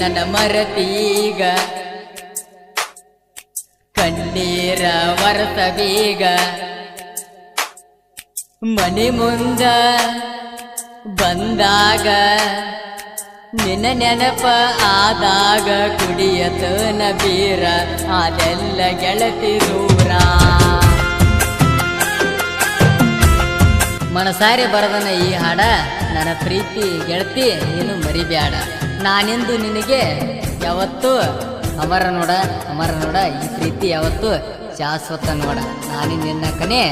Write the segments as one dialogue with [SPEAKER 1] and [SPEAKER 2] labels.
[SPEAKER 1] ನನ್ನ ಮರತೀಗ. ಕಣ್ಣೀರ ವರತ ಬೀಗ ಮನೆ ಮುಂದ ಬಂದಾಗ ನಿನ್ನ ನೆನಪ ಆದಾಗ ಕುಡಿಯತ ಬೀರ ಅದೆಲ್ಲ ಗೆಳತಿ ದೂರ ಮನಸಾರಿ ಬರದನ ಈ ಹಾಡ, ನನ್ನ ಪ್ರೀತಿ ಗೆಳತಿ, ನೀನು ಮರಿಬ್ಯಾಡ. ನಾನಿಂದು ನಿನಗೆ ಯಾವತ್ತು ಅಮರ ನೋಡ ಅಮರ ನೋಡ, ಈ ಪ್ರೀತಿ ಯಾವತ್ತು ಶಾಶ್ವತ ನೋಡ. ನಾನು ನಿನ್ನ ಕನೆ,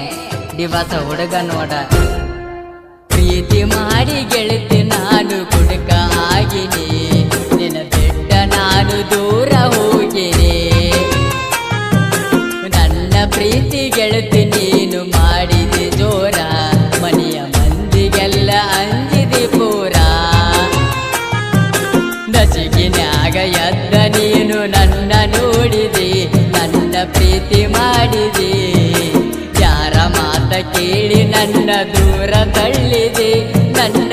[SPEAKER 1] ದಿವಸ ಹುಡುಗ ನೋಡ. ಪ್ರೀತಿ ಮಾಡಿ ಗೆಳತಿ ನಾನು ಕುಡುಕ ಆಗಿನಿ. ನಿನ್ನ ಕೇಳಿ ನನ್ನ ದೂರ ತಳ್ಳಿದೆ ನನ್ನ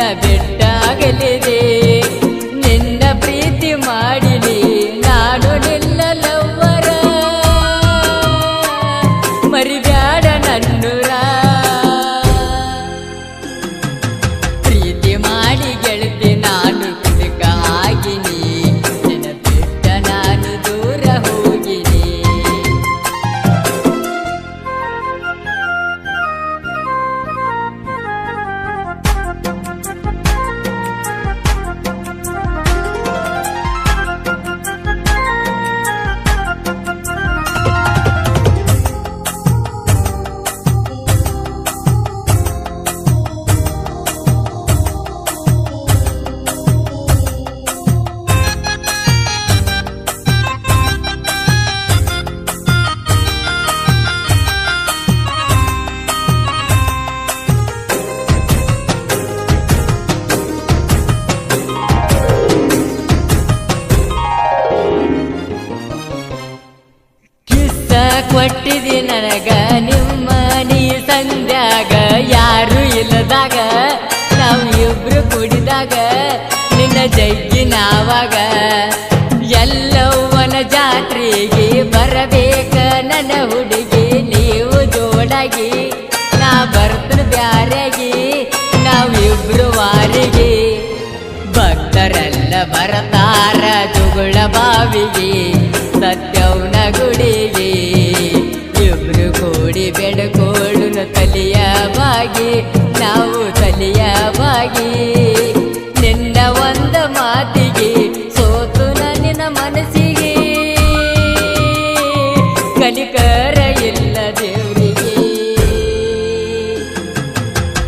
[SPEAKER 1] ಕೊಟ್ಟಿದಿ ನನಗ ನಿಮ್ಮ ನೀ ಸಂಧ್ಯಾಗ ಯಾರು ಇಲ್ಲದಾಗ ನಾವು ಇಬ್ರು ಕುಡಿದಾಗ ನಿನ್ನ ಜಗ್ಗಿನಾವಾಗ ಎಲ್ಲವನ ಜಾತ್ರೆಗೆ ಬರಬೇಕ ನನ್ನ ಹುಡುಗಿ, ನೀವು ಜೋಡಾಗಿ. ನಾ ಬರ್ತೃ ಬ್ಯಾರಾಗಿ ನಾವು ನಾವಿಬ್ರು ವಾರಿಗೆ. ಭಕ್ತರೆಲ್ಲ ಬರತಾರ ಜುಗುಳ ಬಾವಿಗೆ. ಇಬ್ರು ಬೆಡಕೋಳುನ ಬೆಡಕೋಳು ತಲಿಯ ಬಾಗಿ, ನಾವು ತಲಿಯ ಬಾಗಿ. ನಿನ್ನ ಒಂದ ಮಾತಿಗೆ ಸೋತು ನಿನ್ನ ಮನಸ್ಸಿಗೆ. ಕಲಿಕರ ಇಲ್ಲ ದೇವರಿಗೆ.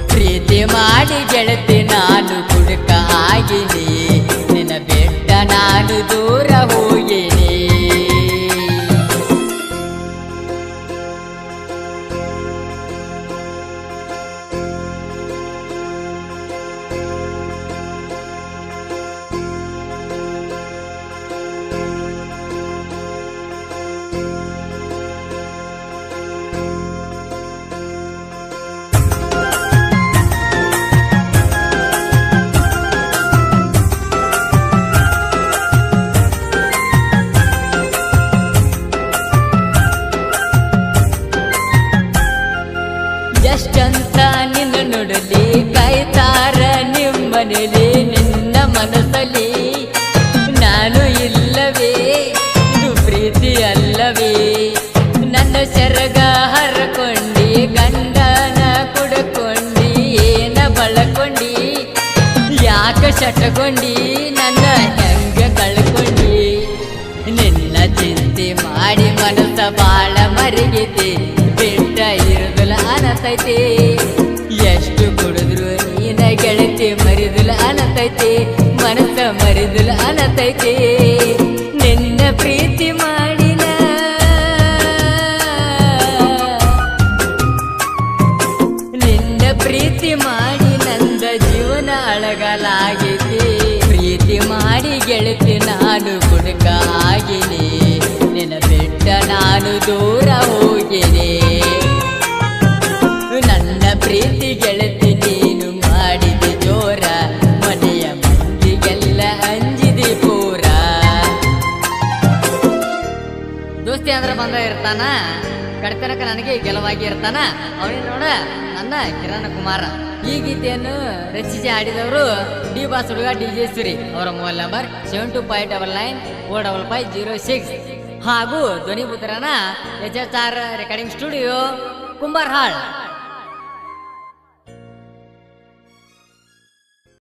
[SPEAKER 1] ಪ್ರೀತಿ ಮಾಡಿ ಗೆಳತಿ, ನಾನು ಕುಡುಕ ಆಗಿನಿ. ನಿನ್ನ ಬೆಟ್ಟ ನಾನು ದೂರ ಎಷ್ಟಂತ ನಿನ್ನ ನುಡಲಿ, ಕಾಯ್ತಾರ ನಿಮ್ಮನೇಲಿ, ನಿನ್ನ ಮನಸ್ಸಲ್ಲಿ ನಾನು ಇಲ್ಲವೇ? ಇದು ಪ್ರೀತಿ ಅಲ್ಲವೇ? ನನ್ನ ಸೆರಗ ಹರಕೊಂಡಿ, ಗಂಡನ ಕುಡ್ಕೊಂಡಿ, ಏನ ಬಳಕೊಂಡಿ? ಯಾಕ ಶಟಕೊಂಡಿ ನನ್ನ ಹೆಂಗೆ ಕಳ್ಕೊಂಡಿ? ನಿನ್ನ ಚಿಂತೆ ಮಾಡಿ ಮನಸ್ಸ ಬಾಳ ಮರಿಗಿತಿ ಬಿಟ್ಟ ಇರುದಲ ಅನತೈತಿ ಅನತೈತಿ ಮನಸ ಮರಿದುಲ ಅನತೈತೆ. ನಿನ್ನ ಪ್ರೀತಿ ಮಾಡಿನ ನಿನ್ನ ಪ್ರೀತಿ ಮಾಡಿ ನಂದ ಜೀವನ ಅಳಗಲಾಗಿದೆ ಪ್ರೀತಿ ಮಾಡಿ ಗೆಳತಿ ನಾನು ಕುಡುಕ ಆಗಿನಿ. ನಿನ್ನ ಬಿಟ್ಟ ನಾನು ದೂರ ಹೋಗಿನಿ. ಇರ್ತಾನ ಕಡೆತನಕ ನನಗೆ ಗೆಲುವಾಗಿ ಇರ್ತಾನ. ಅವನೇ ನೋಡ, ನನ್ನ ಕಿರಣ್ ಕುಮಾರ. ಈ ಗೀತೆಯನ್ನು ರಚಿಸಿ ಆಡಿದವರು ಡಿ ಬಾಸ್ ಹುಡುಗ ಡಿ ಜೆ ಸುರಿ. ಅವರ mobile number seven two five double nine four double five zero six ಹಾಗೂ ಧ್ವನಿ ಪುತ್ರನ H H R recording studio Kumbarhal